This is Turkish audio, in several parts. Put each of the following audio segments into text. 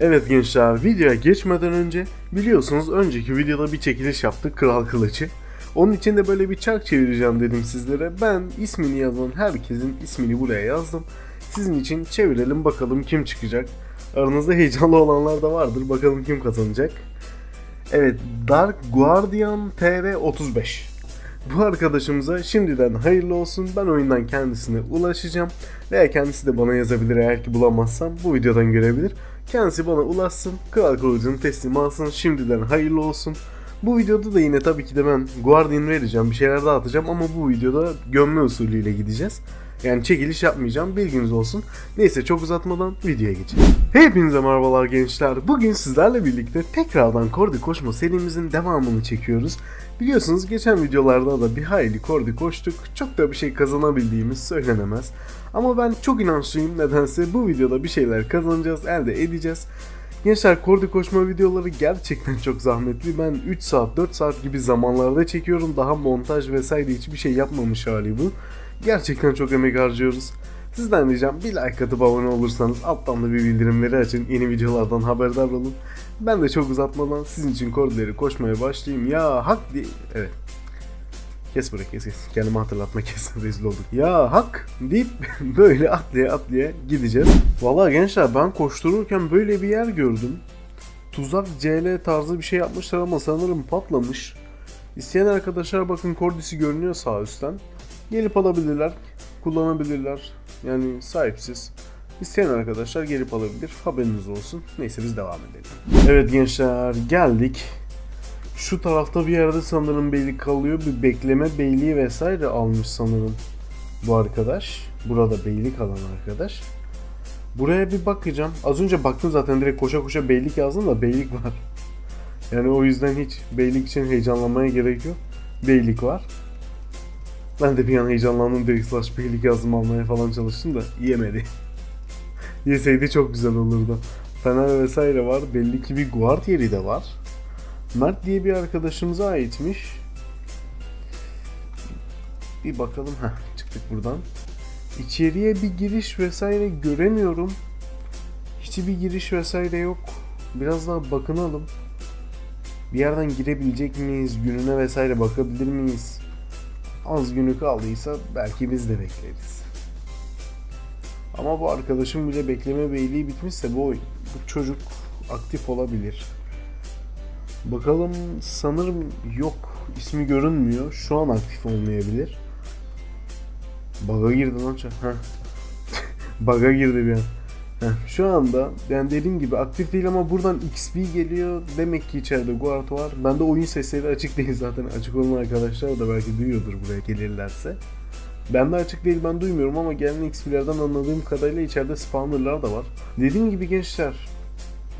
Evet gençler videoya geçmeden önce biliyorsunuz önceki videoda bir çekiliş yaptık Kral Kılıcı. Onun için de böyle bir çark çevireceğim dedim sizlere. Ben ismini yazan herkesin ismini buraya yazdım. Sizin için çevirelim bakalım kim çıkacak. Aranızda heyecanlı olanlar da vardır. Bakalım kim kazanacak. Evet Dark Guardian TR 35. Bu arkadaşımıza şimdiden hayırlı olsun. Ben oyundan kendisine ulaşacağım. Veya kendisi de bana yazabilir eğer ki bulamazsam bu videodan görebilir. Kendisi bana ulaşsın. Kral kılıcını teslim alsın. Şimdiden hayırlı olsun. Bu videoda da yine tabii ki de ben Guardian vereceğim. Bir şeyler dağıtacağım ama bu videoda gömme usulüyle gideceğiz. Yani çekiliş yapmayacağım bilginiz olsun. Neyse çok uzatmadan videoya geçelim. Hepinize merhabalar gençler. Bugün sizlerle birlikte tekrardan Kordi Koşma serimizin devamını çekiyoruz. Biliyorsunuz geçen videolarda da bir hayli Kordi koştuk. Çok da bir şey kazanabildiğimiz söylenemez. Ama ben çok inançlıyım nedense bu videoda bir şeyler kazanacağız, elde edeceğiz. Gençler kordi koşma videoları gerçekten çok zahmetli. Ben 3 saat 4 saat gibi zamanlarda çekiyorum. Daha montaj vesaire hiçbir şey yapmamış hali bu. Gerçekten çok emek harcıyoruz. Sizden ricam bir like atıp abone olursanız alttan da bir bildirimleri açın. Yeni videolardan haberdar olun. Ben de çok uzatmadan sizin için kordileri koşmaya başlayayım. Ya hak diye... Evet. Kes burayı kes kes. Kendime hatırlatma kes. Rezil olduk. Ya hak deyip böyle atlaya atlaya gideceğiz. Valla gençler ben koştururken böyle bir yer gördüm. Tuzak CL tarzı bir şey yapmışlar ama sanırım patlamış. İsteyen arkadaşlar bakın kordisi görünüyor sağ üstten. Gelip alabilirler, kullanabilirler. Yani sahipsiz. İsteyen arkadaşlar gelip alabilir. Haberiniz olsun. Neyse biz devam edelim. Evet gençler geldik. Şu tarafta bir yerde sanırım beylik kalıyor. Bir bekleme beyliği vesaire almış sanırım bu arkadaş. Burada beylik alan arkadaş. Buraya bir bakacağım. Az önce baktım zaten direkt koşa koşa beylik yazdım da beylik var. Yani o yüzden hiç beylik için heyecanlanmaya gerek yok. Beylik var. Ben de bir an heyecanlandım direkt slash beylik yazdım almaya falan çalıştım da yemedi. Yeseydi çok güzel olurdu. Fener vesaire var. Belli ki bir guard yeri de var. Mert diye bir arkadaşımıza aitmiş. Bir bakalım. Heh, çıktık buradan. İçeriye bir giriş vesaire göremiyorum. Hiçbir giriş vesaire yok. Biraz daha bakınalım. Bir yerden girebilecek miyiz? Gününe vesaire bakabilir miyiz? Az günü kaldıysa belki biz de bekleriz. Ama bu arkadaşım bile bekleme beyliği bitmişse bu, bu çocuk aktif olabilir. Bakalım sanırım yok. ismi görünmüyor. Şu an aktif olmayabilir. Bug'a girdi lan. Bug'a girdi bir an. Şu anda yani dediğim gibi aktif değil ama buradan XP geliyor. Demek ki içeride guard var. Bende oyun sesleri açık değil zaten. Açık olan arkadaşlar da belki duyuyordur buraya gelirlerse. Ben de açık değil ben duymuyorum ama gelen XP'lerden anladığım kadarıyla içeride spawnerlar da var. Dediğim gibi gençler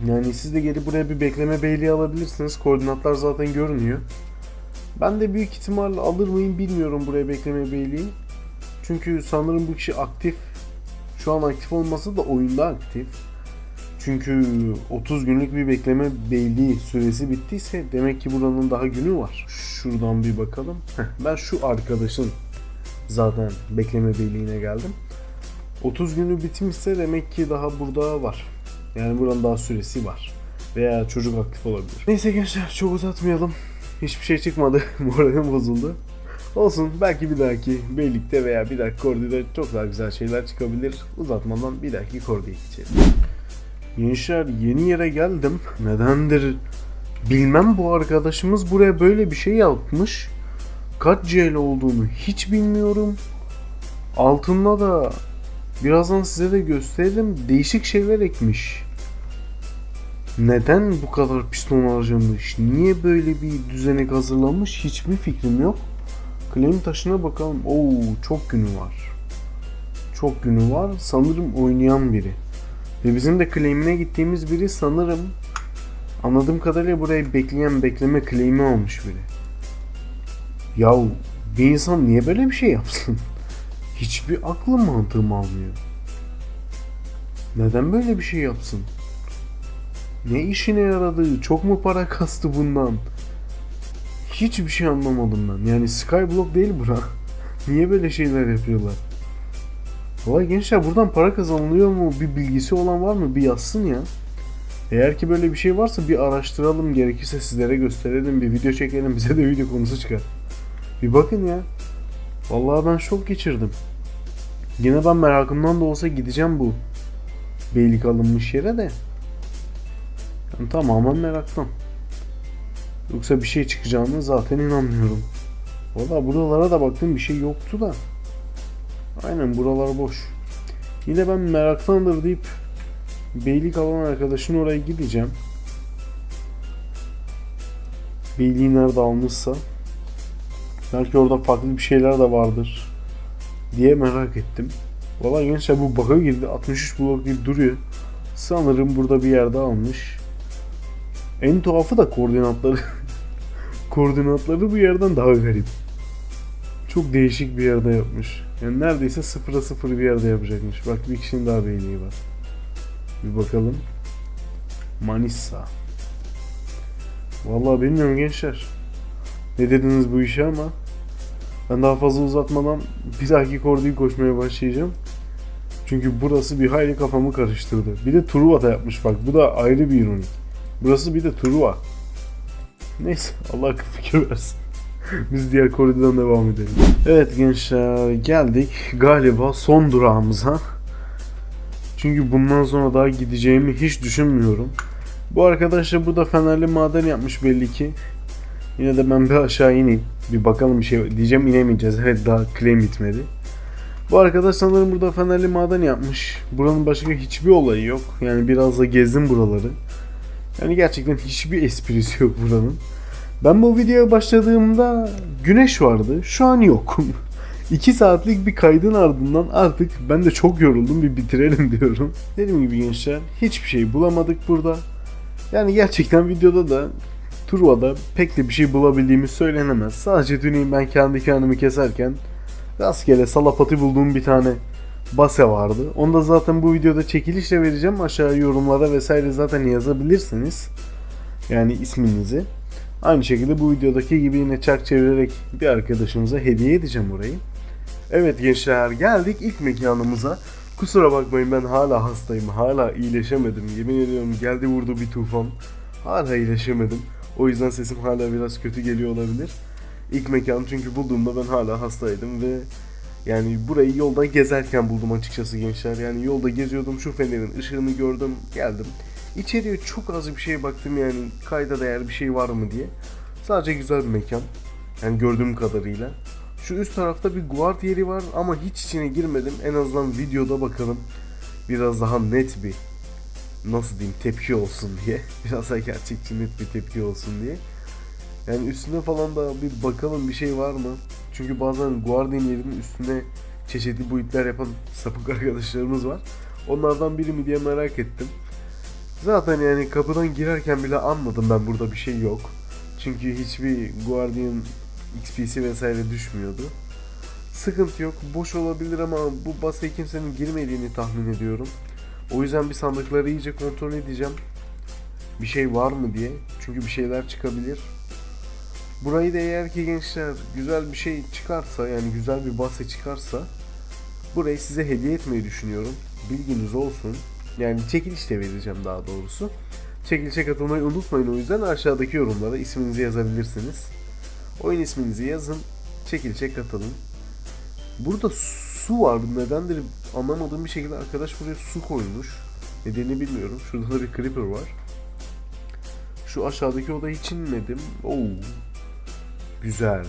yani siz de gelip buraya bir bekleme beyliği alabilirsiniz. Koordinatlar zaten görünüyor. Ben de büyük ihtimalle alır mıyım bilmiyorum buraya bekleme beyliği. Çünkü sanırım bu kişi aktif. Şu an aktif olmasa da oyunda aktif. Çünkü 30 günlük bir bekleme beyliği süresi bittiyse demek ki buranın daha günü var. Şuradan bir bakalım. Heh, ben şu arkadaşın zaten bekleme beyliğine geldim. 30 günü bitmişse demek ki daha burada var. Yani buranın daha süresi var. Veya çocuk aktif olabilir. Neyse gençler çok uzatmayalım. Hiçbir şey çıkmadı. Moralim bozuldu. Olsun belki bir dahaki beylikte veya bir dahaki kordide çok daha güzel şeyler çıkabilir. Uzatmadan bir dahaki kordiye geçelim. Gençler yeni yere geldim. Nedendir bilmem bu arkadaşımız buraya böyle bir şey yapmış. Kaç CL olduğunu hiç bilmiyorum. Altında da birazdan size de gösteririm. Değişik şeyler ekmiş. Neden bu kadar piston harcamış? Niye böyle bir düzenek hazırlamış? Hiçbir fikrim yok. Claim taşına bakalım. Oo çok günü var. Çok günü var. Sanırım oynayan biri. Ve bizim de claim'ine gittiğimiz biri sanırım anladığım kadarıyla burayı bekleyen bekleme claim'i almış biri. Yahu bir insan niye böyle bir şey yapsın? Hiçbir aklım mantığım almıyor. Neden böyle bir şey yapsın? Ne işine yaradı? Çok mu para kastı bundan? Hiçbir şey anlamadım ben. Yani Skyblock değil bura. Niye böyle şeyler yapıyorlar? Vay gençler buradan para kazanılıyor mu? Bir bilgisi olan var mı? Bir yazsın ya. Eğer ki böyle bir şey varsa bir araştıralım gerekirse sizlere gösterelim bir video çekelim bize de video konusu çıkar. Bir bakın ya. Vallahi ben şok geçirdim. Yine ben merakımdan da olsa gideceğim bu beylik alınmış yere de. Yani tamamen meraktan. Yoksa bir şey çıkacağını zaten inanmıyorum. Valla buralara da baktım bir şey yoktu da. Aynen buralar boş. Yine ben meraktandır deyip beylik alan arkadaşın oraya gideceğim. Beyliği nerede almışsa. Belki orada farklı bir şeyler de vardır. Diye merak ettim. Valla gençler bu baka girdi. 63 blok gibi duruyor. Sanırım burada bir yerde almış. En tuhafı da koordinatları. koordinatları bu yerden daha garip. Çok değişik bir yerde yapmış. Yani neredeyse sıfıra sıfır bir yerde yapacakmış. Bak bir kişinin daha beyniği var. Bir bakalım. Manisa. Vallahi bilmiyorum gençler. Ne dediniz bu işe ama ben daha fazla uzatmadan bir dahaki korduyu koşmaya başlayacağım. Çünkü burası bir hayli kafamı karıştırdı. Bir de Truva da yapmış bak. Bu da ayrı bir ironi. Burası bir de Truva. Neyse Allah fikir versin. Biz diğer koridordan devam edelim. Evet gençler geldik galiba son durağımıza. Çünkü bundan sonra daha gideceğimi hiç düşünmüyorum. Bu arkadaş da burada fenerli maden yapmış belli ki. Yine de ben bir aşağı ineyim. Bir bakalım bir şey diyeceğim inemeyeceğiz. Evet daha claim bitmedi. Bu arkadaş sanırım burada fenerli maden yapmış. Buranın başka hiçbir olayı yok. Yani biraz da gezdim buraları. Yani gerçekten hiçbir esprisi yok buranın. Ben bu videoya başladığımda güneş vardı. Şu an yok. 2 saatlik bir kaydın ardından artık ben de çok yoruldum bir bitirelim diyorum. Dediğim gibi gençler hiçbir şey bulamadık burada. Yani gerçekten videoda da Truva'da pek de bir şey bulabildiğimiz söylenemez. Sadece dün ben kendi kendimi keserken rastgele salapati bulduğum bir tane base vardı. Onu da zaten bu videoda çekilişle vereceğim. Aşağı yorumlara vesaire zaten yazabilirsiniz. Yani isminizi. Aynı şekilde bu videodaki gibi yine çark çevirerek bir arkadaşımıza hediye edeceğim orayı. Evet gençler geldik ilk mekanımıza. Kusura bakmayın ben hala hastayım. Hala iyileşemedim. Yemin ediyorum geldi vurdu bir tufan. Hala iyileşemedim. O yüzden sesim hala biraz kötü geliyor olabilir. İlk mekan çünkü bulduğumda ben hala hastaydım ve yani burayı yolda gezerken buldum açıkçası gençler. Yani yolda geziyordum şu fenerin ışığını gördüm geldim. İçeriye çok az bir şeye baktım yani kayda değer bir şey var mı diye. Sadece güzel bir mekan. Yani gördüğüm kadarıyla. Şu üst tarafta bir guard yeri var ama hiç içine girmedim. En azından videoda bakalım. Biraz daha net bir nasıl diyeyim tepki olsun diye. Biraz daha gerçekçi net bir tepki olsun diye. Yani üstüne falan da bir bakalım bir şey var mı? Çünkü bazen Guardian yerinin üstüne çeşitli boyutlar yapan sapık arkadaşlarımız var. Onlardan biri mi diye merak ettim. Zaten yani kapıdan girerken bile anladım ben burada bir şey yok. Çünkü hiçbir Guardian XP'si vesaire düşmüyordu. Sıkıntı yok. Boş olabilir ama bu basaya kimsenin girmediğini tahmin ediyorum. O yüzden bir sandıkları iyice kontrol edeceğim. Bir şey var mı diye. Çünkü bir şeyler çıkabilir. Burayı da eğer ki gençler güzel bir şey çıkarsa yani güzel bir base çıkarsa burayı size hediye etmeyi düşünüyorum. Bilginiz olsun. Yani çekiliş de vereceğim daha doğrusu. Çekilişe katılmayı unutmayın o yüzden aşağıdaki yorumlara isminizi yazabilirsiniz. Oyun isminizi yazın. Çekilişe katılın. Burada su var. Nedendir anlamadığım bir şekilde arkadaş buraya su koymuş. Nedenini bilmiyorum. Şurada da bir creeper var. Şu aşağıdaki odayı hiç inmedim. Oo. Güzel.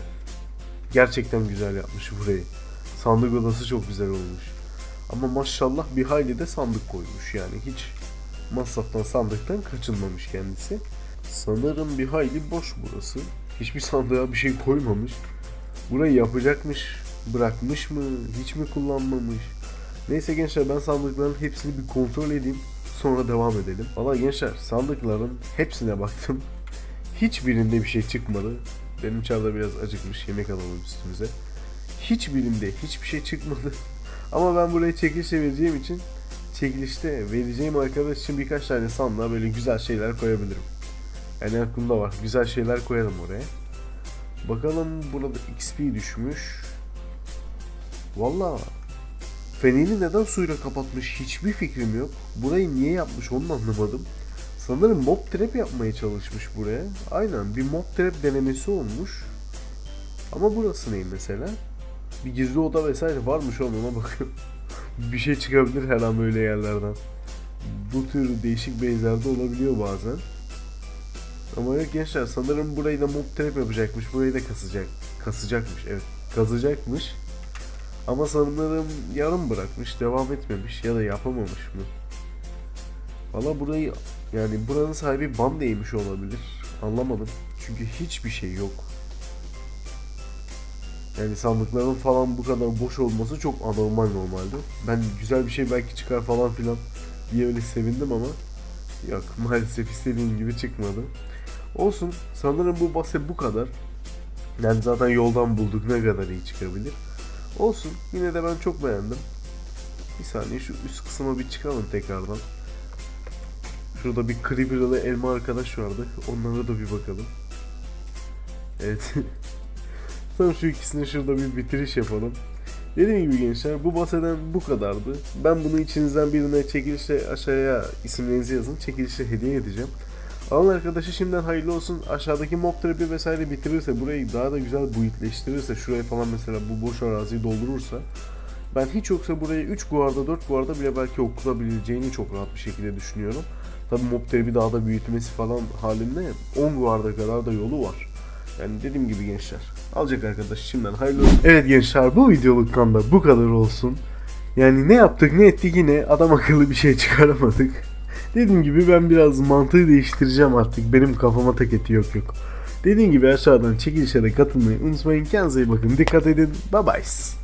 Gerçekten güzel yapmış burayı. Sandık odası çok güzel olmuş. Ama maşallah bir hayli de sandık koymuş yani hiç masraftan sandıktan kaçınmamış kendisi. Sanırım bir hayli boş burası. Hiçbir sandığa bir şey koymamış. Burayı yapacakmış, bırakmış mı, hiç mi kullanmamış? Neyse gençler ben sandıkların hepsini bir kontrol edeyim. Sonra devam edelim. Valla gençler sandıkların hepsine baktım. Hiçbirinde bir şey çıkmadı. Benim çarda biraz acıkmış. Yemek alalım üstümüze. Hiçbirinde hiçbir şey çıkmadı. Ama ben buraya çekilişe vereceğim için çekilişte vereceğim arkadaş için birkaç tane sandığa böyle güzel şeyler koyabilirim. Yani aklımda var. Güzel şeyler koyarım oraya. Bakalım burada XP düşmüş. Valla Feneri neden suyla kapatmış hiçbir fikrim yok. Burayı niye yapmış onu anlamadım. Sanırım mob trap yapmaya çalışmış buraya. Aynen bir mob trap denemesi olmuş. Ama burası ne mesela? Bir gizli oda vesaire varmış oğlum ona bakıyorum. bir şey çıkabilir her an böyle yerlerden. Bu tür değişik base'lerde olabiliyor bazen. Ama yok gençler sanırım burayı da mob trap yapacakmış. Burayı da kasacak. Kasacakmış evet. Kazacakmış. Ama sanırım yarım bırakmış. Devam etmemiş ya da yapamamış mı? Valla burayı yani buranın sahibi Bandeymiş olabilir. Anlamadım. Çünkü hiçbir şey yok. Yani sandıkların falan bu kadar boş olması çok anormal normalde. Ben güzel bir şey belki çıkar falan filan diye öyle sevindim ama yok maalesef istediğim gibi çıkmadı. Olsun sanırım bu base bu kadar. Yani zaten yoldan bulduk ne kadar iyi çıkabilir. Olsun yine de ben çok beğendim. Bir saniye şu üst kısma bir çıkalım tekrardan. Şurada bir Creeper'lı elma arkadaş vardı. Onlara da bir bakalım. Evet. Tam şu ikisini şurada bir bitiriş yapalım. Dediğim gibi gençler bu baseden bu kadardı. Ben bunu içinizden birine çekilişe aşağıya isimlerinizi yazın. Çekilişe hediye edeceğim. Alan arkadaşı şimdiden hayırlı olsun. Aşağıdaki mob trap'i vesaire bitirirse, burayı daha da güzel boyutleştirirse, şuraya falan mesela bu boş araziyi doldurursa ben hiç yoksa burayı 3 guarda 4 guarda bile belki okulabileceğini çok rahat bir şekilde düşünüyorum. Tabi mob trap'i daha da büyütmesi falan halinde 10 guarda kadar da yolu var. Yani dediğim gibi gençler. Alacak arkadaş şimdiden hayırlı olsun. Evet gençler bu videoluktan da bu kadar olsun. Yani ne yaptık ne ettik yine adam akıllı bir şey çıkaramadık. Dediğim gibi ben biraz mantığı değiştireceğim artık. Benim kafama tak eti yok yok. Dediğim gibi aşağıdan çekilişe de katılmayı unutmayın. Kendinize iyi bakın. Dikkat edin. Bye bye.